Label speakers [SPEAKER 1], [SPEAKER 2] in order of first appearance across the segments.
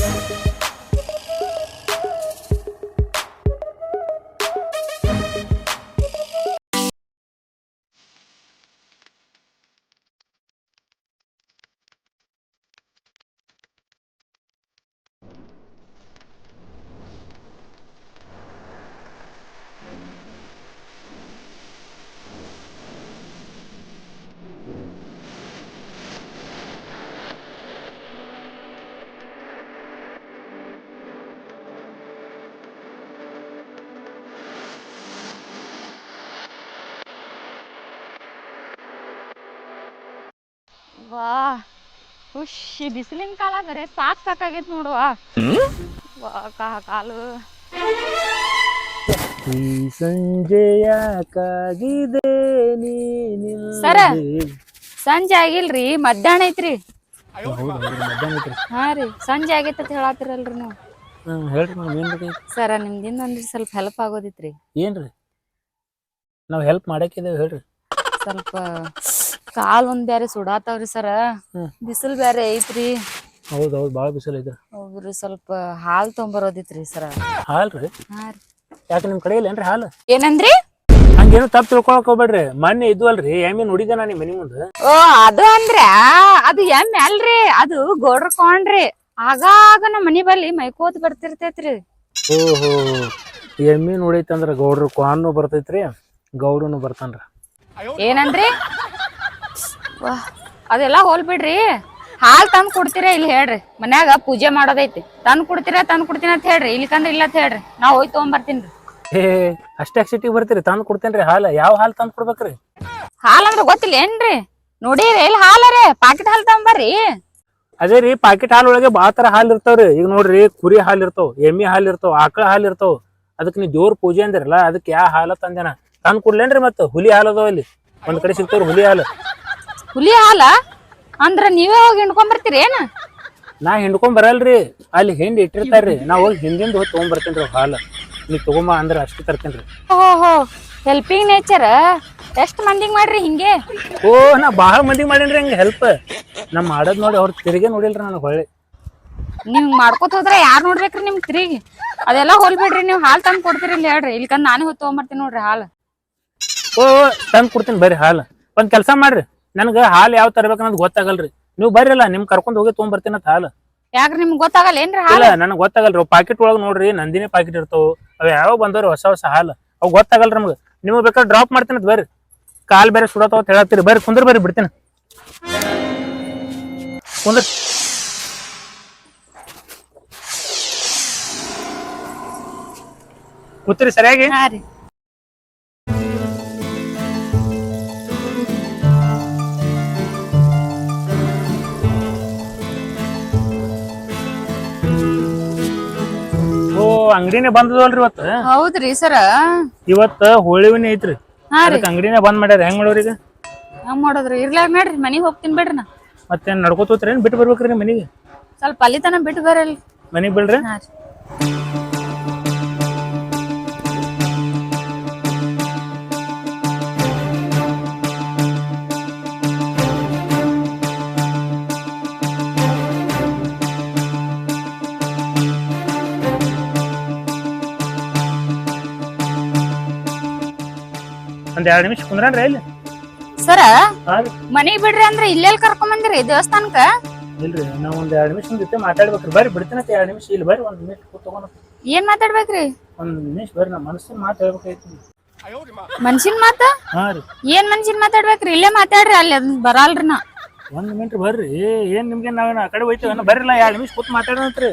[SPEAKER 1] Thank you. ವಾ. ಖುಷಿ ಬಿಸಿಲಿನ ಕಾಲ ಬರೇ ಸಾಕ್ ಸಾಕಾಗೈತ್ ನೋಡುವ ವಾ. ಕಾ ಕಾಲು.
[SPEAKER 2] ಈ ನೀ
[SPEAKER 1] ಸರ. ಸಂಜೆ ಆಗಿಲ್ರಿ ಮಧ್ಯಾಹ್ನ ಐತ್ರಿ. ಹಾ ರೀ ಸಂಜೆ ಆಗೈತೆ ಅಂತ ಹೇಳತ್ತಿರಲ್ರಿ ನೀವು.
[SPEAKER 2] ಹೇಳ್ರಿ ಮೇಡಮ್ ಏನ್ ಬೇಕಾಗಿತ್ತು
[SPEAKER 1] ಸರ ನಿಮ್ದಿಂದ ಒಂದ್ ಸ್ವಲ್ಪ ಹೆಲ್ಪ್ ಆಗೋದಿತ್ರಿ.
[SPEAKER 2] ಏನ್ರಿ? ನಾವ್ ಹೆಲ್ಪ್ ಮಾಡಾಕಿದೇವ್ ಹೇಳ್ರಿ.
[SPEAKER 1] ಸ್ವಲ್ಪ ಕಾಲ್ ಒಂದ್ ಬ್ಯಾರೆ ಸುಡಾತಾವ್ರಿ ಸರ. ಬಿಸಿಲ್ ಬ್ಯಾರೆ ಐತ್ರಿ.
[SPEAKER 2] ಹೌದ್ ಹೌದ್ ಬಾಳ ಬಿಸಿಲು ಐತ್ರಿ.
[SPEAKER 1] ಹೌದ್ರಿ ಸ್ವಲ್ಪ ಹಾಲ್ ತೊಂಬರೋದಿತ್ರಿ ಸರ.
[SPEAKER 2] ಹಾಲ್ರಿ?
[SPEAKER 1] ಹಾ ರೀ.
[SPEAKER 2] ಯಾಕೆ ನಿಮ್ ಕಡೆ ಇಲ್ಲೇನ್ರಿ ಹಾಲು?
[SPEAKER 1] ಏನಂದ್ರಿ?
[SPEAKER 2] ಹಂಗೇನು ತಪ್ಪು ತಿಳ್ಕೊಳಕ್ ಹೋಗ್ಬೇಡ್ರಿ. ಮೊನ್ನೆ ಇದ್ವಲ್ರಿ ಎಮ್ಮೆ ನೋಡಿದೆ ನಾನು ಮನಿ ಮುಂದೆ.
[SPEAKER 1] ಓ ಅದು ಅಂದ್ರ? ಅದು ಎಮ್ಮೆ ಅಲ್ರಿ ಅದು ಗೋಡ್ರ ಕೊಂಡ್ರಿ. ಆಗಾಗ ನಮ್ಮ ಮನಿ ಬಲ್ಲಿ ಮೈಕೋತ್ ಬರ್ತಿರ್ತೈತ್ರಿ.
[SPEAKER 2] ಓಹೋ ಎಮ್ಮೆ ನೋಡೈತಂದ್ರ ಗೌಡ್ರ ಕ್ವಾನು ಬರ್ತೈತ್ರಿ ಗೌಡನು ಬರ್ತಾನ್ರ.
[SPEAKER 1] ಏನಂದ್ರಿ? ವಾ ಅದೆಲ್ಲ ಹೋಲ್ ಬಿಡ್ರಿ. ಹಾಲ್ ತಂದ್ ಕೊಡ್ತೀರಾ ಇಲ್ಲಿ ಹೇಳ್ರಿ. ಮನ್ಯಾಗ ಪೂಜೆ ಮಾಡೋದೈತಿ. ತಂದ್ ಕೊಡ್ತೀರಾ ತಂದ್ ಕೊಡ್ತೀನಿ ಅಂತ ಹೇಳ್ರಿ. ಇಲ್ಲಿಕಂದ್ರ ಇಲ್ಲ ಅಂತ ಹೇಳ್ರಿ. ನಾ ಹೋಗಿ ತಗೊಂಬರ್ತೀನಿ
[SPEAKER 2] ಏ ಅಷ್ಟೇ ಸಿಟಿಗೆ ಬರ್ತೀರಿ. ತಂದು ಕೊಡ್ತೇನ್ರಿ ಹಾಲು. ಯಾವ ಹಾಲು ತಂದು ಕೊಡ್ಬೇಕ್ರಿ?
[SPEAKER 1] ಹಾಲ್ ಅಂದ್ರೆ ಗೊತ್ತಿಲ್ಲ ಏನ್ರಿ? ನೋಡಿರಿ ಇಲ್ಲಿ ಹಾಲರೇ ಪಾಕೆಟ್ ಹಾಲ್ ತಗೊಂಬರ್ರಿ.
[SPEAKER 2] ಅದೇ ರೀ ಪಾಕೆಟ್ ಹಾಲು ಒಳಗೆ ಭಾಳ ತರ ಹಾಲು ಇರ್ತಾವ್ರಿ. ಈಗ ನೋಡ್ರಿ ಕುರಿ ಹಾಲು ಇರ್ತಾವ ಎಮ್ಮಿ ಹಾಲು ಇರ್ತಾವ ಆಕಳ ಹಾಲು ಇರ್ತಾವ. ಅದಕ್ಕೆ ನೀವು ದೇವ್ರ ಪೂಜೆ ಅಂದಿರಲ್ಲ ಅದಕ್ಕೆ ಯಾವ ಹಾಲ ತಂದೇನ? ತಂದು ಕೊಡ್ಲೇನ್ರಿ ಮತ್ತೆ. ಹುಲಿ ಹಾಲು ಅದಾವ ಅಲ್ಲಿ. ಒಂದ್ ಕಡೆ ಸಿಗ್ತಾವ್ರಿ ಹುಲಿ ಹಾಲು.
[SPEAKER 1] ಹುಲಿ ಹಾಲ? ಅಂದ್ರ ನೀವೇ ಹೋಗಿ ಹಿಂಡ್ಕೊಂಬರ್ತೀರಿ ಏನ?
[SPEAKER 2] ನಾ ಹಿಂಡ್ಕೊಂಡ್ ಬರಲ್ರಿ ಅಲ್ಲಿ ಹಿಂಡಿ ಇಟ್ಟಿರ್ತಾರ್ರಿ. ನಾ ಹೋಗಿ ಹಿಂದಿಂದ ಹೋಗಿ ತಗೊಂಡ್ಬರ್ತೇನ್ರಿ ಹಾಲು. ನೀವು ತಗೊಂಬ ಅಂದ್ರೆ ಅಷ್ಟು ತರ್ತೇನ್ರಿ.
[SPEAKER 1] ಓಹೋ ಹೆಲ್ಪಿಂಗ್ ನೇಚರ್ ಎಷ್ಟು ಮಂದಿಗ್ ಮಾಡ್ರಿ ಹಿಂಗೆ?
[SPEAKER 2] ಓ ನಾ ಭಾಳ ಮಂದಿಗೆ ಮಾಡೇನ್ರಿ ಹಂಗೆ ಹೆಲ್ಪ್ ನಾ ಮಾಡೋದ್ ನೋಡಿ ಅವ್ರ ತಿರುಗಿ ನೋಡಿಲ್ರಿ ನನಗೆ ಹೊಳ್ಳಿ.
[SPEAKER 1] ನೀವ್ ಮಾಡ್ಕೋತ ಹೋದ್ರೆ ಯಾರ್ ನೋಡ್ಬೇಕ್ರಿ ನಿಮ್ ತಿರುಗಿ? ಅದೆಲ್ಲ ಹೋಲ್ಬೇಡ್ರಿ ನೀವು ಹಾಲು ಹಾಲ್ ತಂದ್ ಕೊಡ್ತೀರಿ ಇಲ್ಲಿ ಹೇಳ್ರಿ. ಇಲ್ಕಂದ್ ನಾನೇ ಹೋಗಿ ತಗೊಂಬರ್ತೀನಿ ನೋಡ್ರಿ ಹಾಲು.
[SPEAKER 2] ಓ ತಂದು ಕೊಡ್ತೀನಿ ಬರ್ರಿ ಹಾಲು. ಒಂದ್ ಕೆಲಸ ಮಾಡ್ರಿ. ನನಗೆ ಹಾಲು ಯಾವ ತರಬೇಕು ಅನ್ನೋದು ಗೊತ್ತಾಗಲ್ರಿ. ನೀವು ಬರ್ರಲ್ಲ ನಿಮ್ ಕರ್ಕೊಂಡ್ ಹೋಗಿ ತೊಗೊಂಬರ್ತೀನಿ ಅಂತ ಹಾಲು.
[SPEAKER 1] ಯಾಕ್ರಿ ನಿಮ್ಗೆ ಗೊತ್ತಾಗಲ್ಲ ಏನ್ರಿ ಹಾಲು?
[SPEAKER 2] ಇಲ್ಲ ನನಗೆ ಗೊತ್ತಾಗಲ್ರಿ ಪಾಕೆಟ್ ಒಳಗೆ ನೋಡ್ರಿ ನಂದಿನಿ ಪಾಕೆಟ್ ಇರ್ತಾವ ಅವ್ ಯಾವ ಬಂದವ್ರಿ ಹೊಸ ಹೊಸ ಹಾಲು. ಅವ್ ಗೊತ್ತಾಗಲ್ರಿ ನಮ್ಗೆ. ನಿಮಗೆ ಬೇಕಾದ್ರೆ ಡ್ರಾಪ್ ಮಾಡ್ತೀನಿ ಅಂತ ಬರ್ರಿ. ಕಾಲ್ ಬೇರೆ ಸುಡತಾವ ಅಂತ ಹೇಳತ್ತೀರಿ. ಬರ್ರಿ ಕುಂದ್ರ ಬರ್ರಿ ಬಿಡ್ತೀನಿ. ಕುಂದ್ರ. ಕೂತ್ರಿ ಸರಿಯಾಗಿ?
[SPEAKER 1] ಹಾ ರೀ.
[SPEAKER 2] ಅಂಗಡಿನೇ ಬಂದದಲ್ರಿ ಇವತ್ತು?
[SPEAKER 1] ಹೌದ್ರಿ ಸರ.
[SPEAKER 2] ಇವತ್ತ ಹೋಳಿವಿನ ಐತ್ರಿ.
[SPEAKER 1] ಹಾ ರೀ.
[SPEAKER 2] ಅದಕ್ಕೆ ಅಂಗಡಿನೇ ಬಂದ್ ಮಾಡ್ಯಾರ. ಹೆಂಗ್ ಮಾಡೋರಿ ಈಗ?
[SPEAKER 1] ಹಂಗ್ ಮಾಡೋದ್ರಿ. ಇರ್ಲಾರ ಮಾಡ್ರಿ ಮನಿಗ್ ಹೋಗ್ತೀನಿ ಬಿಡ್ರಿ ನಾ.
[SPEAKER 2] ಮತ್ತೆ ನಡ್ಕೋತೋತ್ರಿ ಏನ್? ಬಿಟ್ಟು ಬರ್ಬೇಕ್ರಿ ಮನಿಗೆ.
[SPEAKER 1] ಸ್ವಲ್ಪ ಅಲ್ಲಿ ತನ ಬಿಟ್ಟು ಬರಲ್
[SPEAKER 2] ಮನಿಗ್ ಬಿಡ್ರಿ
[SPEAKER 1] ಹಾ ರೀ.
[SPEAKER 2] ಒಂದ್ ಎರಡ್ ನಿಮಿಷ ಕುಂದ್ರನ್ರಿ ಇಲ್ಲಿ
[SPEAKER 1] ಸರ
[SPEAKER 2] ಹಾ ರೀ.
[SPEAKER 1] ಮನಿಗ್ ಬಿಡ್ರಿ ಅಂದ್ರ ಇಲ್ಲೆಲ್ ಕರ್ಕೊಂಡ್ ಬಂದಿರಿ ದೇವಸ್ಥಾನಕ್ಕ?
[SPEAKER 2] ಇಲ್ರಿ ನಾವ್ ಒಂದ್ ಎರಡ್ ನಿಮಿಷ ಜೊತೆ ಮಾತಾಡ್ಬೇಕ್ರಿ. ಬರ್ರಿ ಬಿಡ್ತೀನಿ ಎರಡ್ ನಿಮಿಷ. ಇಲ್ಲಿ ಬರ್ರಿ ಒಂದ್ ನಿಮಿಷ ಕೂತ್ಕೊಂಡ್
[SPEAKER 1] ಏನ್ ಮಾತಾಡ್ಬೇಕ್ರಿ?
[SPEAKER 2] ಒಂದ್ ನಿಮಿಷ ಬರ್ರಿ ನಮ್ಮ ಮನಸ್ಸಿನ ಮಾತು ಹೇಳ್ಬೇಕಾಯ್ತು.
[SPEAKER 1] ಮನ್ಸಿನ್ ಮಾತ?
[SPEAKER 2] ಹಾ ರೀ.
[SPEAKER 1] ಏನ್ ಮನ್ಸಿನ್ ಮಾತಾಡ್ಬೇಕ್ರಿ? ಇಲ್ಲೇ ಮಾತಾಡ್ರಿ ಅಲ್ಲಿ ಅದ್ ಬರಲ್ರಿ ನಾ.
[SPEAKER 2] ಒಂದ್ ಮಿನಿಟ್ ಬರ್ರಿ. ಏನ್ ನಿಮ್ಗೆ ನಾವೇನ ಆ ಕಡೆ ಹೋಯ್ತೇವ ಬರ್ರಿಲ್ಲ ಎರಡ್ ನಿಮಿಷ ಕೂತ್ ಮಾತಾಡೋಣತ್ರಿ.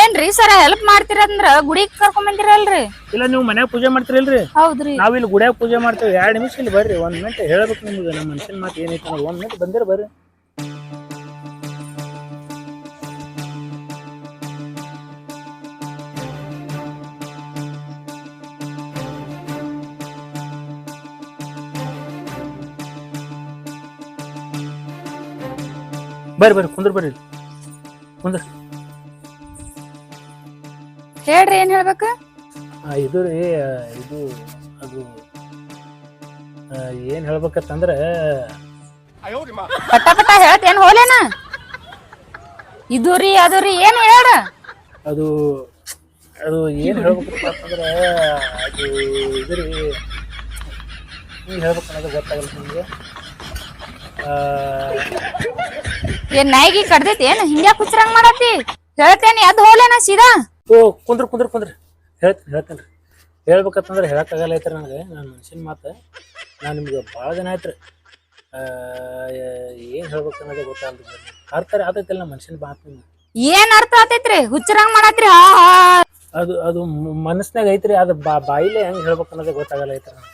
[SPEAKER 1] ಏನ್ರಿ ಸರ ಹೆಲ್ಪ್ ಮಾಡ್ತೀರಂದ್ರ? ಗುಡಿಗ್ ಕರ್ಕೊಂಡ್ ಬಂದಿರಲ್ರಿ?
[SPEAKER 2] ಇಲ್ಲ ನೀವು ಮನ್ಯಾಗ ಪೂಜೆ ಮಾಡ್ತೀರಲ್ರಿ?
[SPEAKER 1] ಹೌದ್ರಿ.
[SPEAKER 2] ನಾವ್ ಇಲ್ಲಿ ಗುಡಿಯಾಗ ಪೂಜೆ ಮಾಡ್ತೇವೆ. ಎರಡ್ ನಿಮಿಷ ಇಲ್ಲಿ ಬರ್ರಿ. ಒಂದ್ ಮಿನಿಟ್ ಹೇಳ್ಬೇಕು ನಿಮ್ಗೆ. ನಮ್ಮ ಮನ್ಸಿನ ಮಾತು ಏನೈತಿ ಅನ್ನೋದು. ಒಂದ್ ಮಿನಿಟ್ ಬಂದಿರ ಬರ್ರಿ. ಬರ್ರಿ ಬರ್ರಿ ಕುಂದ್ರ ಬರ್ರಿ ಕುಂದ್ರ.
[SPEAKER 1] ಹೇಳ್ರಿ ಏನ್ ಹೇಳ್ಬೇಕು?
[SPEAKER 2] ಆ, ಇದು ರೀ ಇದು ಅದು ಆ, ಏನ್ ಹೇಳ್ಬೇಕಂತಂದ್ರ
[SPEAKER 1] ಪಟ ಪಟ ಹೇಳ್ತೇನ್ ಹೋಲೇನ ಇದು ರೀ ಅದು ರೀ ಏನ್ ಹೇಳ?
[SPEAKER 2] ಅದು ಅದು ಏನ್ ಹೇಳ್ಬೇಕಪ್ಪ ಅಂತಂದ್ರ ಅದು ಇದು ರೀ ಹೇಳ್ಬೇಕು ಅನ್ನೋದು ಗೊತ್ತಾಗಲ್ಲ ನಿಮ್ಗೆ.
[SPEAKER 1] ಏನ್ ನಾಯಿಗೆ ಕಡ್ದೈತಿ ಏನ್ ಹಿಂಗ್ಯಾ ಕುಚ್ರಂಗ್ ಮಾಡತ್ತಿ? ಹೇಳ್ತೇನೆ ಅದು ಹೋಲೇನ ಸೀದಾ?
[SPEAKER 2] ಓ ಕುಂದ್ರ ಕುಂದ್ರ ಕುಂದ್ರಿ. ಹೇಳ್ತೀನಿ ರೀ ಹೇಳ್ಬೇಕಂತಂದ್ರೆ ಹೇಳಕ್ಕಾಗಲ್ಲ ಐತ್ರಿ ನನಗೆ. ನಾನು ಮನುಷ್ಯನ ಮಾತು ನಾನು ನಿಮ್ಗೆ ಭಾಳ ದಿನ ಆಯ್ತು ಏನು ಹೇಳ್ಬೇಕು ಅನ್ನೋದೇ ಅರ್ಥ ಅರ್ಥ ಆತೈತಿಲ್ಲ ನಮ್ಮ ಮನುಷ್ಯನ ಮಾತು ನಿಮ್ಗೆ.
[SPEAKER 1] ಏನ್ ಅರ್ಥ ಆತೈತ್ರಿ ಹುಚ್ಚರಂಗ್ ಮಾಡತ್ರಿ? ಹಾ ಹಾ.
[SPEAKER 2] ಅದು ಅದು ಮನಸ್ನಾಗ ಐತ್ರಿ ಅದು ಬಾ ಬಾಯಿಲೆ ಹೆಂಗೆ ಹೇಳ್ಬೇಕು ಅನ್ನೋದೇ ಗೊತ್ತಾಗಲ್ಲ ಐತ್ರಿ ನನಗೆ.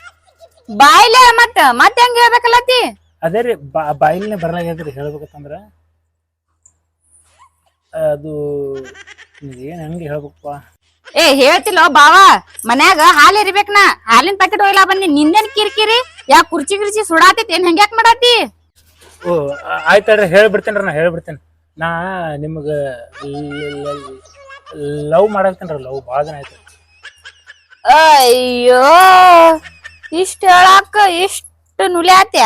[SPEAKER 1] ಬಾಯ್ಲೆ ಮತ್ತ ಮತ್ ಹೆಂಗ್ ಹೇಳ್ಬೇಕಲ್ಲತಿ
[SPEAKER 2] ಅದೇ ರೀ ಬಾ ಬಾಯಿಲೆ ಬರಲಾಗೈತ್ರಿ ಹೇಳ್ಬೇಕಂತಂದ್ರೆ. ಅದು ಏನು ಹಂಗೆ ಹೇಳ್ಬೇಕಪ್ಪ.
[SPEAKER 1] ಏ ಹೇಳ್ತಿಲ್ಲ ಬಾವ. ಮನ್ಯಾಗ ಹಾಲ್ ಇರ್ಬೇಕನಾ ಹಾಲಿನ ಪ್ಯಾಕೆಟ್ ಒಯ್ಲಾ ಬನ್ನಿ. ನಿಂದೇನ್ ಕಿರಿಕಿರಿ? ಯಾ ಕುರ್ಚಿ ಗಿರ್ಚಿ ಸುಡಾತೈತಿ? ಏನ್ ಹಂಗ್ಯಾಕ್ ಮಾಡತ್ತಿ
[SPEAKER 2] ಓ ಆಯ್ತಲ್ರಿ ಹೇಳ್ಬಿಡ್ತೇನ್ರ ನಾ ಹೇಳ್ಬಿಡ್ತೇನೆ. ನಾ ನಿಮ್ಗೆ ಲವ್ ಮಾಡಾಕ್ತೇನ್ರಿ ಲವ್ ಭಾಳ ದಿನ ಆಯ್ತು
[SPEAKER 1] ಅಯ್ಯೋ ಇಷ್ಟ ಹೇಳಾಕ ಇಷ್ಟ ನುಲಿಯಾತ್ಯ?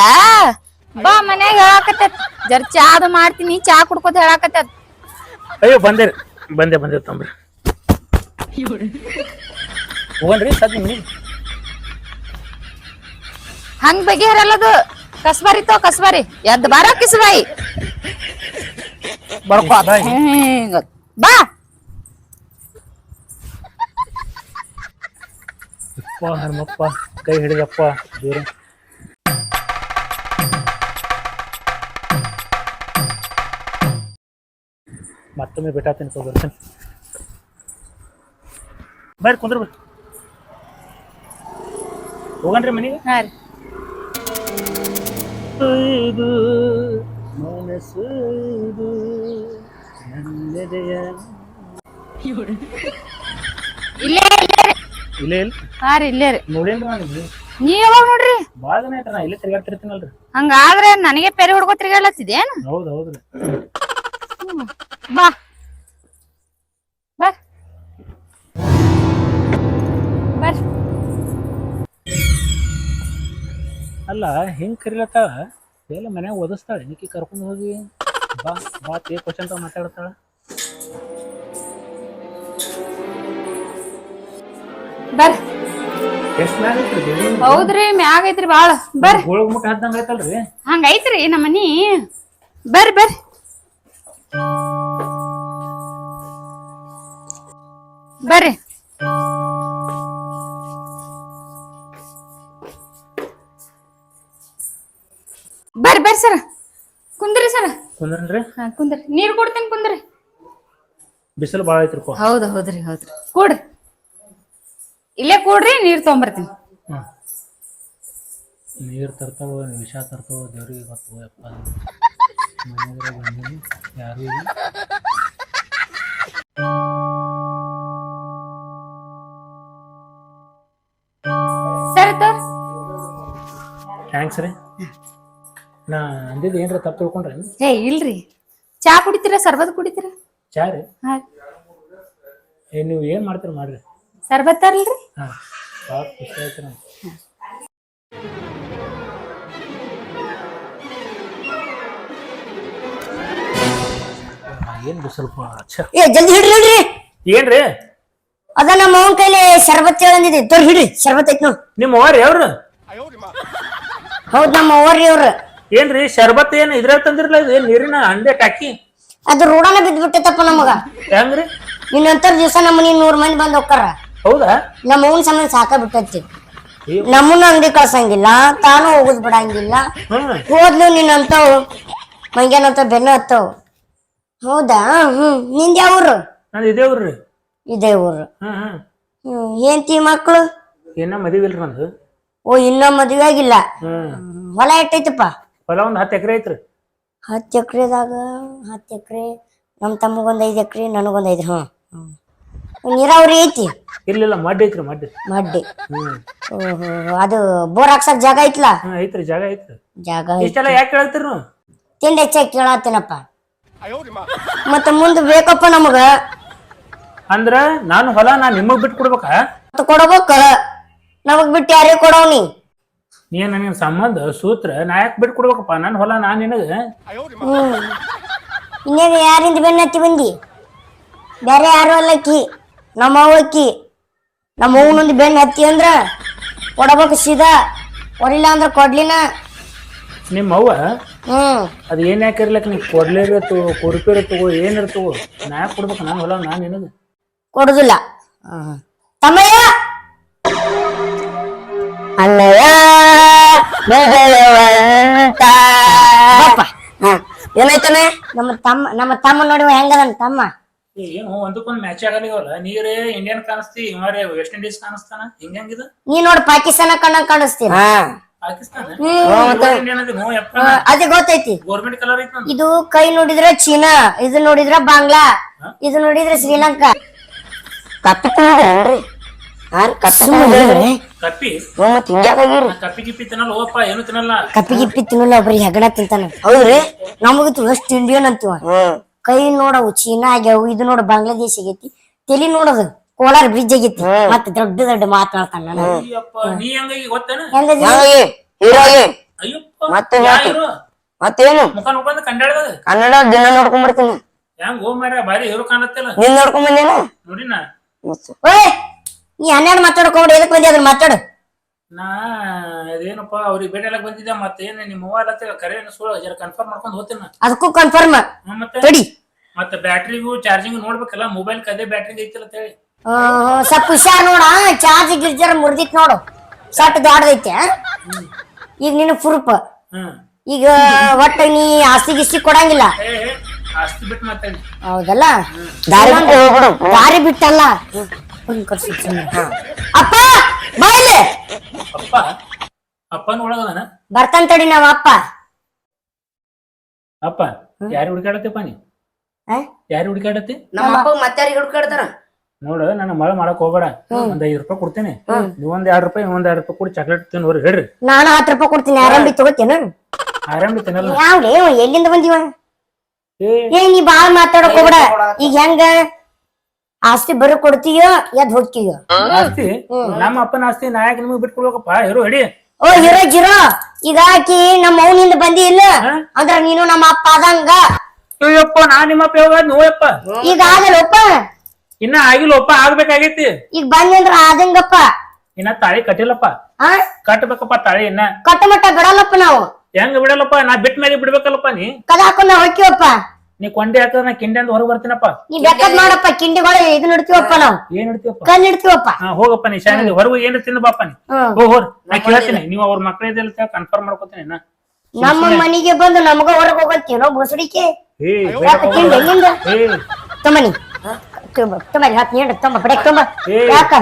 [SPEAKER 1] ಬಾ ಮನ್ಯಾಗ ಹೇಳಾಕತ್ತ ಜರ್ ಚಾದು ಮಾಡ್ತೀನಿ ಚಾ ಕುಡ್ಕೋತ ಹೇಳಾಕತ್ತ
[SPEAKER 2] ಅಯ್ಯೋ ಬಂದೆ ರೀ. ಬಂದೆ ಬಂದೆ ತಂಬ್ರಿ ಹೋಗನ್ರಿ ಸದ್ ನಿಮ್ಗೆ.
[SPEAKER 1] ಹಂಗ್ ಬಗೆಹರಲ್ಲದು ಕಸ್ಬಾರಿ ತೋ ಕಸ್ಬಾರಿ. ಎದ್ ಬಾರ ಕಿಸ್ಬಾಯಿ.
[SPEAKER 2] ಬರ್ಕೋ ಅದ
[SPEAKER 1] ಹಿಂಗ್. ಬಾ.
[SPEAKER 2] ಹನುಮಪ್ಪ ಕೈ ಹಿಡಿದಪ್ಪ ದೂರ. ಮತ್ತೊಮ್ಮೆ ಬೆಟ್ಟ ತಗೋ ಬರ್ತೀನಿ ಬರ್ರಿ ಕುಂದ್ರ ಬರ್ರಿ. ಹೋಗನ್ರಿ ಮನೆಗೆ.
[SPEAKER 1] ಹಾ ರೀ.
[SPEAKER 2] ಇದು ಮನಸ್ಸು ಇದು ನನ್ನೆದೆಯ
[SPEAKER 1] ಇಲ್ಲೇ ಇಲ್ಲೇ ರೀ.
[SPEAKER 2] ಇಲ್ಲೇ ಇಲ್ಲ?
[SPEAKER 1] ಹಾ ರೀ ಇಲ್ಲೇ ರೀ.
[SPEAKER 2] ನೋಡೇನ್ರಿ ನಾನು ಇಲ್ಲಿ?
[SPEAKER 1] ನೀ ಯಾವಾಗ ನೋಡ್ರಿ?
[SPEAKER 2] ಭಾಳ ದಿನ ಆಯ್ತು ನಾ ಇಲ್ಲೇ ತಿರ್ಗಾಡ್ತಿರ್ತೀನಲ್ರಿ.
[SPEAKER 1] ಹಂಗಾದ್ರೆ ನನಗೆ ಪೆರಿ ಹುಡ್ಕೋ ತಿರ್ಗಾಡ್ಲತ್ತಿದೇನು?
[SPEAKER 2] ಹೌದು ಹೌದ್ರಿ.
[SPEAKER 1] ಬಾ. ಬಾ. ಬರ್
[SPEAKER 2] ಅಲ್ಲ ಹೆಂಗ್ ಕರಿಲತ್ತಾಳ ಎಲ್ಲ ಮನ್ಯಾಗ ಓದಿಸ್ತಾಳೆ ನಿಕ್ಕಿ ಕರ್ಕೊಂಡು ಹೋಗಿ. ಬಾ ಬಾ ತೇ ಕ್ವಶನ್ ತ ಮಾತಾಡ್ತಾಳ.
[SPEAKER 1] ಬರ್
[SPEAKER 2] ಎಷ್ಟ್ ಮ್ಯಾಗ ಐತ್ರಿ ಬಿಲ್ಡಿಂಗ್
[SPEAKER 1] ಹೌದ್ರಿ ಮ್ಯಾಗ ಐತ್ರಿ ಬಾಳ. ಬರ್
[SPEAKER 2] ಗೋಳಗ್ ಮುಟ್ಟ ಹದ್ದಂಗ ಐತಲ್ರಿ
[SPEAKER 1] ಹಂಗ ಐತ್ರಿ ನಮ್ಮ ಮನಿ. ಬರ್ ಬರ್. ಬರ್ರಿ. ಬರ್ರಿ ಬರ್ರಿ ಸರ. ಕುಂದ್ರಿ ಸರ.
[SPEAKER 2] ಕುಂದ್ರನ್ರಿ?
[SPEAKER 1] ಹಾ ಕುಂದ್ರಿ. ನೀರ್ ಕೊಡ್ತೇನೆ ಕುಂದ್ರಿ.
[SPEAKER 2] ಬಿಸಿಲು ಬಾಳ ಐತ್ರಿ
[SPEAKER 1] ಹೌದು ಹೌದ್ರಿ ಹೌದ್ರಿ. ಕೂಡ್ರಿ. ಇಲ್ಲೇ ಕೂಡ್ರಿ ನೀರ್ ತಗೊಂಬರ್ತೀನಿ.
[SPEAKER 2] ನೀರ್ ತರ್ತಾವ ವಿಷ ತರ್ತಾವ ದೇವ್ರಿಗೆ ಗೊತ್ತು ಯಪ್ಪ. ಮನೆಯಾಗ ಯಾರು ಇಲ್ಲ. ಥ್ಯಾಂಕ್ಸ್ ರೀ. ನಾ ಅಂದಿದ್ದು ಏನ್ರ ತಪ್ಪು ತಿಳ್ಕೊಂಡ್ರೆ?
[SPEAKER 1] ಏ ಇಲ್ರಿ. ಚಾ ಕುಡಿತೀರಾ ಸರ್ಬತ್ ಕುಡಿತೀರಾ?
[SPEAKER 2] ಚಾ ರೀ.
[SPEAKER 1] ಹಾ.
[SPEAKER 2] ಏ ನೀವು ಏನು ಮಾಡ್ತೀರ ಮಾಡ್ರಿ.
[SPEAKER 1] ಸರ್ಬತ್ ಅಲ್ರಿ?
[SPEAKER 2] ಹಾಂ ಭಾಳ ಖುಷಿ ಆಯ್ತು ನಂಗೆ ಏನು ಸ್ವಲ್ಪ ಛ.
[SPEAKER 3] ಏ ಜಲ್ದಿ ಹಿಡ್ರಿ ಹಿಡ್ರಿ.
[SPEAKER 2] ಏನ್ರಿ
[SPEAKER 3] ಅದ ನಮ್ಮ ಅವನ ಕೈಲಿ ಶರ್ಬತ್ ಹೇಳಂದಿದೆ ತೋರ್ ಹಿಡ್ರಿ ಶರ್ಬತ್ ಐತ್ ನೋಡ್.
[SPEAKER 2] ನಿಮ್ಮ ಓರಿ ಯಾವ್ರು?
[SPEAKER 3] ಹೌದ್ ನಮ್ಮ ಅವ್ರಿ ಅವ್ರ.
[SPEAKER 2] ಏನ್ರಿ ಶರ್ಬತ್ ಏನು ಇದ್ರಾಗ ತಂದಿರಲ್ಲ ಇದು? ಏನ್ ನೀರಿನ ಅಂಡೆ ಟಾಕಿ?
[SPEAKER 3] ಅದು ರೂಢನ ಬಿದ್ದ್ಬಿಟ್ಟೈತಪ್ಪ ನಮಗ.
[SPEAKER 2] ಹೆಂಗ್ರಿ?
[SPEAKER 3] ನಿನ್ನಂತರ ದಿವಸ ನಮ್ಮ ಮನಿ ನೂರ್ ಮಂದಿ ಬಂದ್ ಹೋಗ್ತಾರ
[SPEAKER 2] ಹೌದಾ?
[SPEAKER 3] ನಮ್ಮ ಅವ್ನ ಸಂಬಂಧ ಸಾಕ ಬಿಟ್ಟೈತಿ. ನಮ್ಮನ್ನ ಅಂಗಡಿ ಕಳ್ಸಂಗಿಲ್ಲ ತಾನು ಹೋಗುದ್ ಬಿಡಂಗಿಲ್ಲ. ಹೋದ್ಲು ನಿನ್ನಂತವ್ ಮಂಗ್ಯಾನಂತ ಬೆನ್ನ ಹತ್ತವ್. ಹೌದಾ? ಹ್ಮ್. ನಿಂದ ಯಾವ ಊರು?
[SPEAKER 2] ಇದೇ ಇದೇವ್ರಿ
[SPEAKER 3] ಇದೇ ಊರು.
[SPEAKER 2] ಹ್ಮ್ ಹ್ಮ್.
[SPEAKER 3] ಹ್ಮ್ ಏನ್ತಿ ಮಕ್ಳು?
[SPEAKER 2] ಏನ ಮದುವೆ ಇಲ್ರಿ ನಂದು.
[SPEAKER 3] ಓ ಇನ್ನೂ ಮದ್ವೆ ಆಗಿಲ್ಲ.
[SPEAKER 2] ಹ್ಮ್.
[SPEAKER 3] ಹ್ಮ್, ಹೊಲ ಎಟ್ಟೈತಪ್ಪ?
[SPEAKER 2] ಹೊಲ ಒಂದ್ ಹತ್ತು ಎಕರೆ ಐತ್ರಿ.
[SPEAKER 3] ಹತ್ತು ಎಕರೆದಾಗ ಹತ್ತು ಎಕರೆ ನಮ್ಮ ತಮ್ಮಗೊಂದು ಐದು ಎಕರೆ ನನಗೊಂದು ಐದು ಹ್ಞೂ ನೀರಾವರಿ ಐತಿ?
[SPEAKER 2] ಇಲ್ಲಿಲ್ಲ ಮಡ್ಡಿ ಐತ್ರಿ ಮಡ್ಡಿ.
[SPEAKER 3] ಮಡ್ಡಿ.
[SPEAKER 2] ಹ್ಮ್.
[SPEAKER 3] ಓಹೋ ಅದು ಬೋರ್ ಹಾಕ್ಸಕ್ ಜಾಗ ಐತ್ಲ?
[SPEAKER 2] ಹ್ಮ್ ಐತ್ರಿ ಜಾಗ ಐತ್ರಿ.
[SPEAKER 3] ಜಾಗ ಐತಿ
[SPEAKER 2] ಇಷ್ಟೆಲ್ಲ ಯಾಕೆ ನೀವು?
[SPEAKER 3] ತಿಂಡಿ ಹೆಚ್ಚಾಗಿ ಕೇಳತ್ತೇನಪ್ಪ ಮತ್ತೆ ಮುಂದೆ ಬೇಕಪ್ಪ ನಮಗ.
[SPEAKER 2] ಅಂದ್ರ ನಾನು ಹೊಲ ನಾ ನಿಮಗ್ ಬಿಟ್ಟು ಕೊಡ್ಬೇಕಾ?
[SPEAKER 3] ಮತ್ತೆ ಕೊಡ್ಬೇಕ. ನಮಗ್ ಬಿಟ್ಟು ಯಾರೇ ಕೊಡವ್ನಿ
[SPEAKER 2] ನೀ? ನನಗೆ ಸಂಬಂಧ ಸೂತ್ರ ನಾ ಯಾಕೆ ಬಿಟ್ಟು ಕೊಡ್ಬೇಕಪ್ಪ. ನನ್ನ ಹೊಲ ನಾ ನಿನಗ.
[SPEAKER 3] ಹ್ಮ್. ಇನ್ನೇನು ಯಾರಿಂದ ಬೆನ್ನತ್ತಿ ಬಂದಿ? ಬೇರೆ ಯಾರು ಅಲ್ಲ ಅಕ್ಕಿ. ನಮ್ಮ ಅವ್ವ ಅಕ್ಕಿ. ನಮ್ಮ ಅವ್ವನೊಂದು ಬೆನ್ನ ಹತ್ತಿ ಅಂದ್ರ ಕೊಡಬೇಕು ಸೀದಾ. ಕೊಡ್ಲಿಲ್ಲ ಅಂದ್ರ ಕೊಡ್ಲಿನ.
[SPEAKER 2] ನಿಮ್ಮ ಅವ್ವ?
[SPEAKER 3] ಹ್ಮ್.
[SPEAKER 2] ಅದು ಏನ್ ಯಾಕಿರ್ಲಕ್ ನೀ? ಕೊಡ್ಲೇರಿ ತಗೋ ಕುರ್ಪಿರಿ ತಗೋ ಏನಿರ್ ತಗೋ. ನಾ ಯಾಕೆ ಕೊಡ್ಬೇಕು ನಾನು ಹೊಲ ನಾನು ನಿನಗೆ.
[SPEAKER 3] ಕೊಡುದಿಲ್ಲ. ತಮ್ಮಯ್ಯ! ಅಣ್ಣಯ್ಯ ಏನಾಯ್ತಾನೆ? ನಮ್ಮ ತಮ್ಮ ನಮ್ಮ ತಮ್ಮ ನೋಡಿ ಹೆಂಗದ ತಮ್ಮ?
[SPEAKER 2] ಏನು ಒಂದಕ್ಕೊಂದು ಮ್ಯಾಚ್ ಆಗಲಿವಲ್ಲ? ನೀರೇ ಇಂಡಿಯನ್ ಕಾಣಿಸ್ತಿ ಇವಾರೇ ವೆಸ್ಟ್ ಇಂಡೀಸ್ ಕಾಣಿಸ್ತಾನ? ಹಿಂಗಂಗಿದ
[SPEAKER 3] ನೀ ನೋಡಿ ಪಾಕಿಸ್ತಾನ ಕಣ್ಣಂಗ್
[SPEAKER 2] ಪಾಕಿಸ್ತಾನ? ಅದ
[SPEAKER 3] ಗೊತ್ತೈತಿ.
[SPEAKER 2] ಗೌರ್ಮೆಂಟ್ ಕಲರ್ ಐತಿ
[SPEAKER 3] ಇದು ಕೈ ನೋಡಿದ್ರ ಚೀನಾ ಇದು ನೋಡಿದ್ರ ಬಾಂಗ್ಲಾ ಇದು ನೋಡಿದ್ರ ಶ್ರೀಲಂಕಾ.
[SPEAKER 2] ಕಪ್ಪಿ ನಾ ಕಪ್ಪಿ. ಗಿಪ್ಪಿ ತಿನ್ನಲ್ಲ ಹೋಗಪ್ಪ ಏನು ತಿನ್ನಲ್ಲ.
[SPEAKER 3] ಕಪ್ಪಿ ಗಿಪ್ಪಿ ತಿನ್ನಲ್ಲ ಬರೀ ಹೆಗಣ ತಿಂತಾನ. ಹೌದ್ರಿ? ನಮಗತ್ತು ವೆಸ್ಟ್ ಇಂಡಿಯನ್ ಅಂತೀವ. ಕೈ ನೋಡವು ಚೀನಾ ಆಗ್ಯಾವು ಇದು ನೋಡ ಬಾಂಗ್ಲಾದೇಶ ಆಗೈತಿ. ತಲಿ ನೋಡೋದು ಕೋಲಾರ ಬ್ರಿಡ್ಜ್ ಆಗೈತಿ. ಮತ್ತ ದೊಡ್ಡ ದೊಡ್ಡ ಮಾತಾಡ್ತಾನ ನಾನು.
[SPEAKER 2] ಅಯ್ಯಪ್ಪ ನೀ ಹೆಂಗಾಗಿ ಗೊತ್ತೇನ?
[SPEAKER 3] ಹೆಂಗದಿ?
[SPEAKER 2] ಅಯ್ಯಪ್ಪ
[SPEAKER 4] ಮತ್ತೆ? ಮತ್ತೇನು? ಕನ್ನಡ ದಿನ ನೋಡ್ಕೊಂಡ್ ಬರ್ತೀನಿ.
[SPEAKER 2] ಹೆಂಗ್ ಹೋಗ್ ಮಾರ ಬಾರಿ ಹೀರೋ ಕಾಣತ್ತಲ್ಲ.
[SPEAKER 4] ನಿನ್ ನೋಡ್ಕೊಂಡ್ ಬಂದೇನು?
[SPEAKER 2] ನೋಡಿ ನಾ
[SPEAKER 3] ಹನ್ನೆರಡು ಮಾತಾಡ್ಕೊಂಡು ಎದಕ್ ಬಂದಿ ಅದನ್ನ ಮಾತಾಡು.
[SPEAKER 2] ನಾ ಅದೇನಪ್ಪ ಅವ್ರಿಗೆ ಭೇಟಿಯಾಗಕ್ ಬಂದಿದ್ದೆ ಮತ್ತೇನ್ ನಿಮ್ಮ ಅವ್ವ ಅಲ್ಲತ್ತಿಲ್ಲ ಕರೆ ಸುಳ್ಳು ಜರ ಕನ್ಫರ್ಮ್ ಮಾಡ್ಕೊಂಡು ಹೋಗ್ತೀನಿ ನಾ
[SPEAKER 3] ಅದಕ್ಕೂ ಕನ್ಫರ್ಮ್
[SPEAKER 2] ಹ್ಮ್, ಮತ್ತೆ?
[SPEAKER 3] ತಡಿ.
[SPEAKER 2] ಮತ್ತೆ ಬ್ಯಾಟ್ರಿಗೂ ಚಾರ್ಜಿಂಗ್ ನೋಡ್ಬೇಕಲ್ಲ ಮೊಬೈಲ್ ಕದೇ ಬ್ಯಾಟ್ರಿ ಐತಿಲ್ಲ ಅಂತ ಹೇಳಿ
[SPEAKER 3] ಆ, ಸ್ವಲ್ಪ ಹುಷಾರ್ ನೋಡ ಚಾರ್ಜ್ ಗಿರ್ಜರ್ ಮುರ್ದಿತ್ ನೋಡು. ಸಟ್ ದೊಡ್ಡದೈತೆ ಐತೆ ಈಗ ನಿನ್ನ ಪ್ರೂಫ್
[SPEAKER 2] ಹ್ಮ್.
[SPEAKER 3] ಈಗ ಒಟ್ಟ ನೀ ಆಸ್ತಿ ಗಿಸ್ತಿ ಕೊಡಂಗಿಲ್ಲ.
[SPEAKER 2] ಏ ಏ, ಆಸ್ತಿ ಬಿಟ್ಟು ಮಾತಾಡಿ.
[SPEAKER 3] ಹೌದಲ್ಲ?
[SPEAKER 4] ದಾರಿ
[SPEAKER 3] ಬಿಟ್ಟಲ್ಲ. ಒಂದ್ ಕರ್ಸಿ. ಅಪ್ಪ ಬಾ ಇಲ್ಲಿ
[SPEAKER 2] ಅಪ್ಪ ಅಪ್ಪನ ಒಳಗದಾನ
[SPEAKER 3] ಬರ್ತಾನ ತಡಿ ಅಪ್ಪ.
[SPEAKER 2] ಅಪ್ಪ ಯಾರು ಹುಡುಕಾಡತ್ತಪ್ಪ ನೀ?
[SPEAKER 3] ಆ?
[SPEAKER 2] ಯಾರು ಹುಡುಕಾಡತ್ತಿ?
[SPEAKER 4] ನಮ್ಮ ಅಪ್ಪ ಮತ್ತೆ ಹುಡ್ಕಾಡ್ತಾರ?
[SPEAKER 2] ನೋಡು ನಾನು ಮಳೆ ಮಾಡಕ್ ಹೋಗ್ಬೇಡ. ಒಂದ್ ಐದ್ ರೂಪಾಯಿ ಕೊಡ್ತೇನೆ. ಒಂದ್ ಎರಡ್ ರೂಪಾಯಿ ಒಂದ್ ಎರಡ್ ರೂಪಾಯಿ ಕೊಡಿ ಚಾಕ್ಲೇಟ್ ತಿನ್ನೋರು ಹೇಳ್ರಿ.
[SPEAKER 3] ನಾನು ಹತ್ತು ರೂಪಾಯಿ ಕೊಡ್ತೀನಿ ಆರಂಭಿ ತಗೋತೇನು
[SPEAKER 2] ಆರಾಮ್ ತಿನ್ನಲ್ಲ.
[SPEAKER 3] ಯಾವ್ಲೇ ಇವ ಎಲ್ಲಿಂದ ಬಂದಿವ?
[SPEAKER 2] ಏ.
[SPEAKER 3] ಏ ನೀ ಬಾಳ ಮಾತಾಡಕ್ ಹೋಗ್ಬೇಡ. ಈಗ ಹೆಂಗ? ಆಸ್ತಿ ಬರ ಕೊಡ್ತೀಯೋ ಎದ್ ಹೋಗ್ತೀಯೋ
[SPEAKER 2] ಆಸ್ತಿ? ನಮ್ಮ ಅಪ್ಪನ ಆಸ್ತಿ ನಾಯಕ ನಿಮಗ್ ಬಿಟ್ಕೊಡ್ಬೇಕಪ್ಪ ಹೀರೋ ಹಿಡಿ.
[SPEAKER 3] ಓ ಹೀರೋ ಜಿರೋ ಈಗ ಆಕಿ ನಮ್ಮ ಅವನಿಂದ ಬಂದಿ ಇಲ್ಲ? ಅಂದ್ರ ನೀನು ನಮ್ಮ ಅಪ್ಪ ಆದಂಗ?
[SPEAKER 2] ಅಯ್ಯಪ್ಪ ನಾ ನಿಮ್ಮ ಅಪ್ಪ ಯಾವಾಗ ನೋಯಪ್ಪ
[SPEAKER 3] ಈಗ ಆಗಲ್ಲಪ್ಪ?
[SPEAKER 2] ಇನ್ನ ಆಗಿಲ್ಲಪ್ಪ ಆಗ್ಬೇಕಾಗೈತಿ.
[SPEAKER 3] ಈಗ ಬಂದಿ ಅಂದ್ರ ಆದಂಗಪ್ಪ.
[SPEAKER 2] ಇನ್ನ ತಾಳಿ ಕಟ್ಟಿಲ್ಲಪ್ಪ.
[SPEAKER 3] ಆ?
[SPEAKER 2] ಕಟ್ಟಬೇಕಪ್ಪ ತಾಳಿ ಇನ್ನ.
[SPEAKER 3] ಕಟ್ಟಮಟ್ಟ ಬಿಡಲ್ಲಪ್ಪ ನಾವು.
[SPEAKER 2] ಹೆಂಗ್ ಬಿಡಲ್ಲಪ್ಪ? ನಾ ಬಿಟ್ಟ ಮೇಲೆ ಬಿಡ್ಬೇಕಲ್ಲಪ್ಪ ನೀ.
[SPEAKER 3] ಕದ ಹಾಕೊಂಡ್ ನಾವ್ ಹೊಕ್ಕಿವಪ್ಪ.
[SPEAKER 2] ನೀ ಕೊಂಡೆ ಹಾಕದ ನಾ ಕಿಂಡೆ ಅಂತ ಹೊರಗೆ ಬರ್ತೀನಪ್ಪ.
[SPEAKER 3] ನೀ ಬೇಕಾದ್ ಮಾಡಪ್ಪ ಕಿಂಡಿಗಳು ಇದು ಇಡ್ತೀವಪ್ಪ ನಾವು.
[SPEAKER 2] ಏನ್ ಇಡ್ತೀವಪ್ಪ?
[SPEAKER 3] ಕಲ್ ಇಡ್ತೀವಪ್ಪ.
[SPEAKER 2] ಹಾ ಹೋಗಪ್ಪ ನೀ ಶಾಲೆ ಹೊರಗೆ ಏನ್ ತಿಂದ ಬಾಪ ನೀ?
[SPEAKER 3] ಹ್ಮ್.
[SPEAKER 2] ಹೋಗ್ ಹೋರ್. ನಾ ಕೇಳ್ತೀನಿ ನೀವು ಅವ್ರ ಮಕ್ಕಳಿದ್ದಲ್ಲ ಕನ್ಫರ್ಮ್ ಮಾಡ್ಕೋತೀನಿ ನಾ.
[SPEAKER 3] ನಮ್ಮ ಮನೆಗೆ ಬಂದು ನಮಗ ಹೊರಗ್ ಹೋಗಲ್ತೀನೋ ಬಸಡಿಕೆ?
[SPEAKER 2] ಏ
[SPEAKER 3] ಯಾಕ ತಿಂಡಿ ಎಲ್ಲಿಂದ
[SPEAKER 2] ಏ.
[SPEAKER 3] ತಮ್ಮನಿ ತಮ್ಮನಿ ಹತ್ತು ನೀಡ ತಮ್ಮ ಬಡಕ್ ತುಂಬ.
[SPEAKER 2] ಏ.
[SPEAKER 3] ಯಾಕ?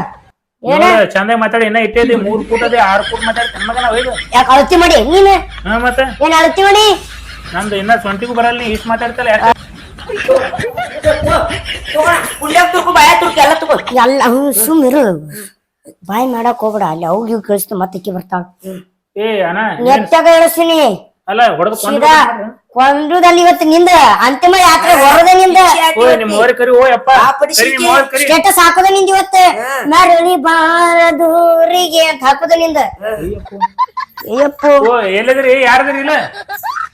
[SPEAKER 3] ಏನ?
[SPEAKER 2] ನೋಡು, ಚಂದ ಮಾತಾಡಿ ಇನ್ನ ಇಟ್ಟೇದಿ ಮೂರ್ ಫೂಟ್ ಅದೇ ಆರ್ ಫೂಟ್ ಮಾತಾಡಿ ಮಗನ
[SPEAKER 3] ಯಾಕ ಅಳತಿ ಮಾಡಿ ನೀನ್?
[SPEAKER 2] ಹಾ ಮತ್ತೆ?
[SPEAKER 3] ಏನ್ ಅಳತಿ ಮಾಡಿ?
[SPEAKER 2] ನಂದು ಇನ್ನ ಸ್ವಂತಿಗೂ ಬರಲ್ಲ ಇಷ್ಟು ಮಾತಾಡ್ತಲ್ಲ ಯಾಕೆ?
[SPEAKER 4] ಎಲ್ಲ ತುರ್ಕು.
[SPEAKER 3] ಎಲ್ಲ ಸುಮ್ಮಿರು ಬಾಯ್ ಮಾಡಕ್ ಹೋಗ್ಬೇಡ ಅಲ್ಲಿ ಅವ್ಗಿ ಕಳಿಸ್ತು ಮತ್ತೆ ಇಕ್ಕಿ ಬರ್ತಾಳ.
[SPEAKER 2] ಏ ಅಣ್ಣ
[SPEAKER 3] ನೆಟ್ಟಾಗ ಇಳಿಸ್ತೀನಿ.
[SPEAKER 2] ಅಲ್ಲ ಹೊಡೆದು
[SPEAKER 3] ಸೀದಾ ಕೊಂಡುದಲ್ಲಿ ಇವತ್ತು ನಿಂದ ಅಂತಿಮ ಯಾತ್ರೆ ಹೊರದ ನಿಂದ.
[SPEAKER 2] ಕೆಟ್ಟ ನಿಮ್ಮ ಓರಿ ಕರಿ ಓ ಯಪ್ಪ ಕರಿ ನಿಮ್ಮ ಓರಿ ಕರಿ.
[SPEAKER 3] ಸ್ಟೇಟಸ್ ಹಾಕೋದ ನಿಂದ ಇವತ್ತ? ಮರಳಿ ಬಾರದೂರಿಗೆ ಅಂತ ಹಾಕೋದ ನಿಂದ? ಅಯ್ಯಪ್ಪ
[SPEAKER 2] ಓ ಎಲ್ಲದ್ರಿ? ಯಾರದ್ರಿ ಇಲ್ಲ?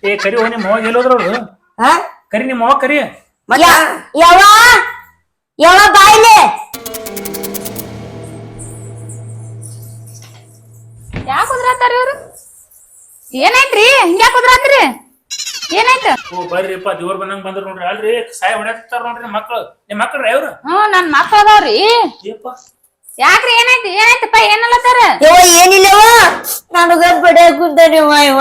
[SPEAKER 2] ಏ ಕರಿ ಓ ನಿಮ್ಮ ಹೋಗಿ ಎಲ್ಲೋದ್ರ ಅವ್ರು?
[SPEAKER 3] ಹಾ
[SPEAKER 2] ಕರಿ ನಿಮ್ಮ ಹೋಗ್ ಕರಿ.
[SPEAKER 3] ಯಾವ ಬಾಯ್ಲೆ
[SPEAKER 1] ಯಾಕೆ ಕುದ್ರಾತಾರ ಇವ್ರು ಏನಾಯ್ತ್ರಿ? ಹಿಂಗ್ಯಾಕ್ ಕುದ್ರಾತ್ರಿ ಏನಾಯ್ತು?
[SPEAKER 2] ಓ ಬರ್ರಿಪ್ಪ ದೇವ್ರ ಬಂದಂಗ ಬಂದ್ರ ನೋಡ್ರಿ. ಅಲ್ರಿ ಸಾಯ ಹೊಡ್ಯಾತಾರ ನೋಡ್ರಿ ಮಕ್ಳು. ನಿಮ್ ಮಕ್ಳ್ರಿ ಅವ್ರು?
[SPEAKER 1] ಹ್ಮ್ ನನ್ ಮಕ್ಳು ಅದಾವ್ರಿ.
[SPEAKER 2] ಏಪ್ಪ?
[SPEAKER 1] ಯಾಕ್ರಿ ಏನಾಯ್ತು? ಏನಾಯ್ತಪ್ಪ? ಏನಲ್ಲತ್ತಾರ
[SPEAKER 3] ಯವ್ವ ಏನಿಲ್ಲವ ನನಗ ಬಡ ಕುಂತಾನೆವ ಇವ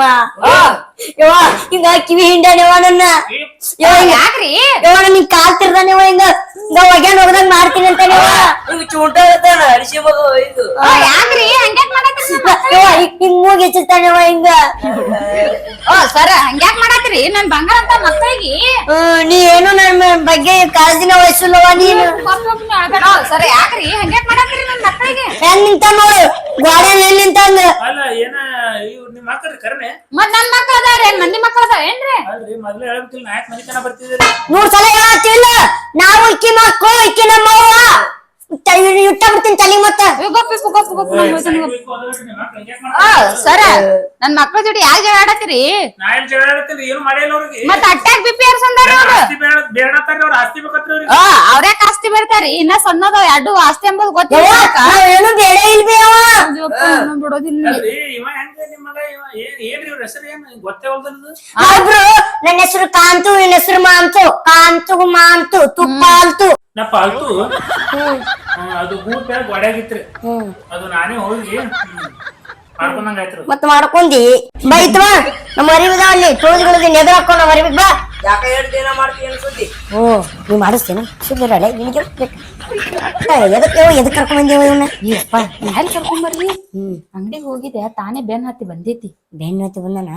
[SPEAKER 3] ಯವ್ವ. ಹಿಂಗ ಕಿವಿ ಹಿಂಡಾನೆವ ನನ್ನ.
[SPEAKER 1] ಯಾಕ್ರಿ?
[SPEAKER 3] ಯವ್ವ ನಿನ್ ಕಾಲ್ ಹಿಂಗ. ನಾ ಒಗ್ಯಾನ್ ಹೋಗದಂಗ ಮಾಡ್ತೀನಿ ಅಂತ
[SPEAKER 4] ಹಿಂಗ್ ಚೂಟ ಇರ್ತಾನ ಅಡಿಸಿ ಮಗ ಇದು.
[SPEAKER 1] ಆ, ಯಾಕ್ರಿ? ಹಂಗ್ಯಾಕ್ ಮಾಡತ್ರಿ?
[SPEAKER 3] ಯವ್ವ ಹಿಂಗ್ ಹಿಂಗ್ ಮೂಗ್ ಹಿಂಗ.
[SPEAKER 1] ಓ ಸರ ಹಂಗ್ಯಾಕ್ ಮಾಡತ್ರಿ ನನ್ ಬಂಗಾರ ಅಂತ ಮಕ್ಕಳಿಗೆ
[SPEAKER 3] ಹ್ಮ್, ನೀ ಏನು ನನ್ನ ಬಗ್ಗೆ ಕಾಳಜಿನ ವಹಿಸಲ್ವ ನೀನು?
[SPEAKER 1] ಸರ ಯಾಕ್ರಿ? ಹಂಗ್ಯಾಕ್ ಮಾಡತ್ರಿ ನನ್ ಮಕ್ಕಳಿಗೆ
[SPEAKER 3] ಹೆಂಗ್ ನಿಂತ ನೋಡು? ಗಾಡಿ ಎಲ್ಲಿ ನಿಂತಂದ
[SPEAKER 2] ಅಲ್ಲ ಏನ ನಿಮ್ ಮಕ್ಳ್ರಿ ಕರ್ನೆ
[SPEAKER 1] ಮತ್ ನನ್ ಮಕ್ಳು ಅದಾವ್ರಿ? ಮಂದಿ ಮಕ್ಳು ಅದಾವ ಏನ್ರಿ?
[SPEAKER 2] ಅಲ್ರಿ ಮೊದ್ಲು ಹೇಳ್ಬೇಕಿಲ್ಲ ನಾಲ್ಕು ಮನೆ ತನ ಬರ್ತಿದ್ದೀರಿ
[SPEAKER 3] ನೂರ್ ಸಲ ಹೇಳತ್ತಿಲ್ಲ. ನಾವು ಇಕ್ಕಿ ಮಕ್ಕಳು ಇಕ್ಕಿ ನಮ್ಮವ್ವ ಇಟ್ಟ ಬಿಡ್ತೀನಿ ತಲೆ ಮತ್ತ.
[SPEAKER 1] ಸರ ನನ್ ಮಕ್ಳ ಜೋಡಿ ಯಾಕೆ ಜಗಳ ಆಡತ್ತೀರಿ?
[SPEAKER 2] ನಾ ಏನ್ ಜಗಳ ಆಡತ್ತೀನಿ ಏನು ಮಾಡಿಲ್ಲ ಅವ್ರಿಗೆ.
[SPEAKER 1] ಮತ್ ಅಟ್ಯಾಕ್ ಬಿಪಿ ಏರ್ಸಂದಾರ ಅವ್ರು?
[SPEAKER 2] ಆಸ್ತಿ ಬೇಡತ್ತಾರ ಅವ್ರ ಬೇಕತ್ರ
[SPEAKER 1] ಬೇಡ್ತಾರಿ ಇನ್ನ ಸಣ್ಣದ ಎರಡು ಆಸ್ತಿ ಎಂಬುದು ಗೊತ್ತಿಲ್ಲ
[SPEAKER 3] ಏನು ಬೇಡ
[SPEAKER 1] ಬಿಡೋದಿಲ್ಲ
[SPEAKER 3] ನನ್ನ ಹೆಸರು ಕಾಂತು ನಿನ್ನ ಹೆಸರು ಮಾಂತು. ಕಾಂತು ಮಾಂತು ತುಪ್ಪ ಅಂತು
[SPEAKER 2] ನಾ ಪಾಲ್ತು. ಹಾ, ಅದು ಗೋಡ್ಯಾಗಿತ್ರಿ
[SPEAKER 3] ಹ್ಮ್.
[SPEAKER 2] ಅದು ನಾನೇ ಹೋಗಿ
[SPEAKER 3] ಮತ್ ಮಾಡ್ಕೊಂಡಿ. ಬೈತ್ವಾ ನಮ್ಮ ಅರಿವಿದ ಅಲ್ಲಿ. ತೋಳ್ಗಳು ನೆದ ಹಾಕೊಂಡ್ ನಮ್ಮ ಅರಿವಿಗ್ ಬಾ.
[SPEAKER 4] ಯಾಕ ಎರಡು ದಿನ ಮಾಡ್ತೀನಿ ಅನ್ಸುದ್ದಿ
[SPEAKER 3] ಓ ನೀವ್ ಮಾಡಿಸ್ತೇನೆ? ಸುದ್ದಿರಲ್ಲ ನಿನಗೆ ಎದಕ್ಕೆ ಎದಕ್ ಕರ್ಕೊಂಡ್ ಬಂದೇವ ಇವನ್ನ
[SPEAKER 1] ಯಪ್ಪ ಯಾರು ಕರ್ಕೊಂಬರ್ಲಿ
[SPEAKER 3] ಹ್ಮ್.
[SPEAKER 1] ಅಂಗಡಿಗೆ ಹೋಗಿದ್ದೆ ತಾನೇ ಬೆನ್ ಹತ್ತಿ ಬಂದೈತಿ
[SPEAKER 3] ಬೆನ್ ಹತ್ತಿ ಬಂದನ?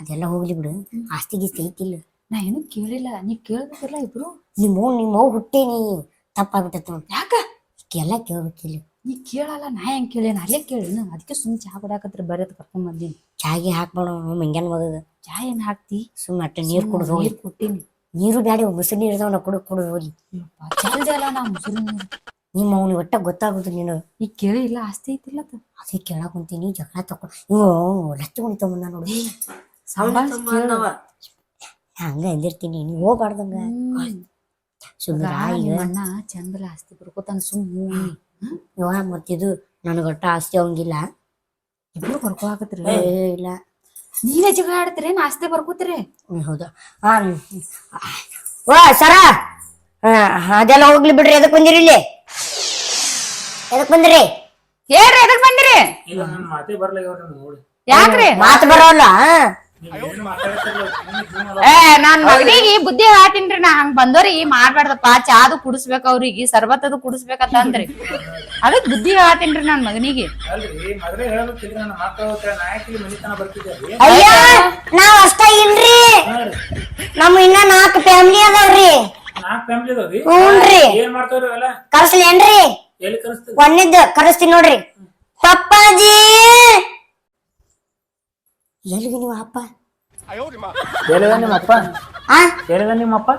[SPEAKER 3] ಅದೆಲ್ಲ ಹೋಗ್ಲಿ ಬಿಡು. ಆಸ್ತಿ ಗೀಸ್ತಿ ಐತಿಲ್ಲ.
[SPEAKER 1] ನಾ ಏನು ಕೇಳಿಲ್ಲ. ನೀವ್ ಕೇಳ್ಬೇಕಲ್ಲ ಇಬ್ರು?
[SPEAKER 3] ನಿಮ್ಮ ನಿಮ್ಮ ಹುಟ್ಟೇನಿ. ತಪ್ಪಾಗ್ಬಿಟ್ಟತ್ ಯಾಕೆಲ್ಲ
[SPEAKER 1] ಯಾಕ?
[SPEAKER 3] ಎಲ್ಲ ಕೇಳ್ಬೇಕಿಲ್ಲ.
[SPEAKER 1] ನೀ ಕೇಳಲ್ಲ ನಾ ಹೆಂಗ್ ಕೇಳೇನ ಅಲ್ಲೇ ಕೇಳಿನ ಅದಕ್ಕೆ ಸುಮ್ ಚಾ ಕುಡಾಕತ್ರ ಬರತ್ ಕರ್ಕೊಂಡ್ ಬಂದೀನಿ.
[SPEAKER 3] ಚಾಗಿ ಹಾಕ್ಬೇಡ ಮಂಗ್ಯಾನ್ ಮಗದ
[SPEAKER 1] ಚಹಾ ಏನು ಹಾಕ್ತಿ?
[SPEAKER 3] ಸುಮ್ಮನೆ ಅಟ್ಟೆ ನೀರು ಕುಡಿದು ಹೋಗಿ
[SPEAKER 1] ನೀರ್ ಕೊಟ್ಟಿನಿ
[SPEAKER 3] ನೀರು ಬ್ಯಾಡಿ ಮುಸುರು ನೀರು ಇರ್ತಾವ ಕುಡು ಕುಡ್ದು ಹೋಗಿ
[SPEAKER 1] ಚಲ್ದೆ ಅಲ್ಲ ನಾ ಮುಸುರಿ ನೀರು.
[SPEAKER 3] ನಿಮ್ಮ ಅವ್ನ ಒಟ್ಟ ಗೊತ್ತಾಗುದು ನೀನು.
[SPEAKER 1] ಈಗ ಕೇಳಿ ಇಲ್ಲ ಆಸ್ತಿ ಐತಿಲ್ಲ ಅದು.
[SPEAKER 3] ಅದೇ ಕೇಳಕ್ ಕುಂತೀನಿ ಜಗಳ ತಕೊಂಡ್ ಇವು ಲತ್ತಿ ಕುಣಿತ ಮುಂದ ನೋಡಿ. ಹಂಗ ಅಂದಿರ್ತೀನಿ ನೀವು ಹೋಗ್ಬಾರ್ದಂಗ. ಸುಮ್ಮನೆ
[SPEAKER 1] ಅಣ್ಣ ಚಂದಲ ಆಸ್ತಿ ಬರ್ಕೋತಾನ ಸುಮ್ ಹ್ಞೂ
[SPEAKER 3] ಮತ್ತಿದು ನನಗೊಟ್ಟ ಆಸ್ತಿ ಅವಂಗಿಲ್ಲ.
[SPEAKER 1] ಇಬ್ರು ಬರ್ಕೋಕತ್ರಿ
[SPEAKER 3] ಏ ಇಲ್ಲ.
[SPEAKER 1] ನೀವೇ ಜಗಳ ಆಡ್ತೀರಿ ಏನ್ ಆಸ್ತಿ ಬರ್ಕೋತೀರಿ.
[SPEAKER 3] ಹ್ಮ್, ಆ ಹಾ ಓ ಸರ! ಆ, ಅದೆಲ್ಲ ಹೋಗ್ಲಿ ಬಿಡ್ರಿ ಎದಕ್ ಬಂದಿರಿ ಇಲ್ಲಿ? ಎದಕ್ ಬಂದಿರಿ?
[SPEAKER 1] ಹೇಳ್ರಿ ಎದಕ್ ಬಂದಿರಿ?
[SPEAKER 2] ಈಗ ನನ್ನ ಮಾತೇ ಬರ್ಲ ನೋಡಿ.
[SPEAKER 1] ಯಾಕ್ರಿ?
[SPEAKER 3] ಮಾತು ಬರೋಲ್ಲ
[SPEAKER 1] ಏ ನಾನ್ ಮಗನಿಗೆ ಬುದ್ಧಿ ಹಾಟಿನ್ರಿ ನಾ ಹಂಗ್ ಬಂದೋರಿ ಮಾಡ್ಬಾರ್ದಪ್ಪ. ಚಾದು ಕುಡಿಸ್ಬೇಕ ಅವ್ರಿಗೆ ಸರ್ಬತ್ ಅದು ಕುಡಿಸ್ಬೇಕಂತ ಅಂದ್ರಿ ಅದಕ್ ಬುದ್ಧಿ ಹಾಟಿನ್ರಿ ನಾನ್ ಮಗನಿಗೆ.
[SPEAKER 3] ಅಯ್ಯ ನಾವ್ ಅಷ್ಟ ಇಲ್ರಿ. ನಮ್ ಇನ್ನ ನಾಲ್ಕು ಫ್ಯಾಮಿಲಿ ಅದಾವ್ರಿ. ಹ್ಞೂನ್ರಿ ಕರ್ಸ್ಲೇನ್ರಿ. ಒಂದಿದ್ದು ಕರೆಸ್ತೀನಿ ನೋಡ್ರಿ. ಪಪ್ಪಾಜಿ! ಎಲ್ಲಿಗೆ ನೀವು ಅಪ್ಪ?
[SPEAKER 2] ಎಲ್ಲಿದ ನಿಮ್ಮಪ್ಪ
[SPEAKER 3] ಆ?
[SPEAKER 2] ಎಲ್ಲಿದ ನಿಮ್ಮಪ್ಪ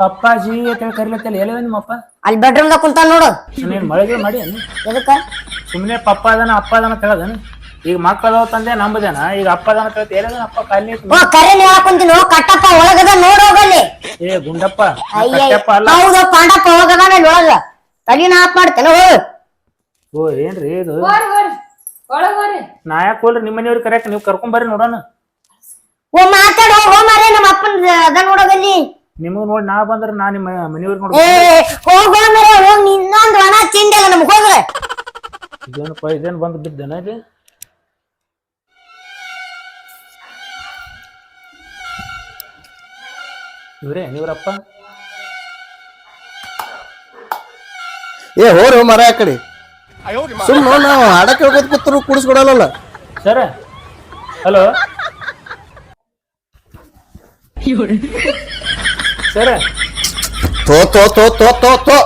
[SPEAKER 2] ಪಪ್ಪಾಜಿ ಅಂತ ಹೇಳಿ ಕರಿಲತ್ತಲ್ಲ ಎಲ್ಲಿದ ನಿಮ್ಮಪ್ಪ
[SPEAKER 3] ಅಲ್ಲಿ ಬೆಡ್ರೂಮ್ದಾಗ ಕುಂತಾನ ನೋಡು.
[SPEAKER 2] ಸುಮ್ಮನೆ ಮಳೆಗೆ ಮಾಡಿ.
[SPEAKER 3] ಎದಕ್ಕ?
[SPEAKER 2] ಸುಮ್ಮನೆ ಪಪ್ಪ ಅದನ ಅಪ್ಪ ಅದನ ಕೇಳದನ ಈಗ ಮಕ್ಕಳು ತಂದೆ ನಂಬದೇನ? ಈಗ ಅಪ್ಪ ಅದನ ಕೇಳ್ತ ಎಲ್ಲಿದ ಅಪ್ಪ? ಕಾಲಿ
[SPEAKER 3] ಓ ಕರೆ ನೀವು ಹಾಕೊಂತೀನಿ ಕಟ್ಟಪ್ಪ ಒಳಗದ ನೋಡೋಗಲ್ಲಿ
[SPEAKER 2] ಏ ಗುಂಡಪ್ಪ ಕಟ್ಟಪ್ಪ ಅಲ್ಲ.
[SPEAKER 3] ಹೌದು ಪಾಂಡಪ್ಪ ಹೋಗದಾನ ಇಲ್ಲಿ ಒಳಗ. ತಲಿನ ಆಫ್ ಮಾಡ್ತೇನೆ ಓ
[SPEAKER 2] ಓ ಏನ್ರಿ ಇದು? ನಾ ಯಾಕೆ ಹೋಲ್ರಿ? ನಿಮ್ಮ ಮನೆಯವ್ರಿಗೆ ಕರೆಕ್ಟ್ ನೀವು ಕರ್ಕೊಂಬರ್ರಿ ನೋಡೋಣ.
[SPEAKER 3] ಓ ಮಾತಾಡ ಹೋ ಮಾರೇ ನಮ್ಮ ಅಪ್ಪನ ಅದ ನೋಡೋಗಲ್ಲಿ
[SPEAKER 2] ನಿಮಗ್ ನೋಡಿ ನಾ ಬಂದ್ರ ನಾ ನಿಮ್ಮ ಮನೆಯವ್ರಿಗೆ
[SPEAKER 3] ಏ
[SPEAKER 2] ನೋಡಿ
[SPEAKER 3] ಹೋಗೋ ಮರೆ ಹೋಗ್ ಇನ್ನೊಂದು ಒಣ ತಿಂಡಿ ಅಲ್ಲ ನಮ್ಗೆ ಹೋಗ್ರೆ
[SPEAKER 2] ಇದೇನಪ್ಪ ಇದೇನ್ ಬಂದು ಬಿದ್ದೇನ ಇದು? ಇವ್ರೇ ನೀವ್ರಪ್ಪ?
[SPEAKER 5] ಏ ಹೋರಿ ಮರ ಆ ಕಡೆ. ಸುಮ್ಮನೆ ನಾವು ಹಾಡ ಕೇಳ್ಕೊತ ಕೂತ್ರು ಕುಡಿಸ್ಕೊಡಲ್ಲ
[SPEAKER 2] ಸರ ಹಲೋ? ಸರ?
[SPEAKER 5] ತೋ ತೋ ತೋ ತೋ ತೋ ತೋ.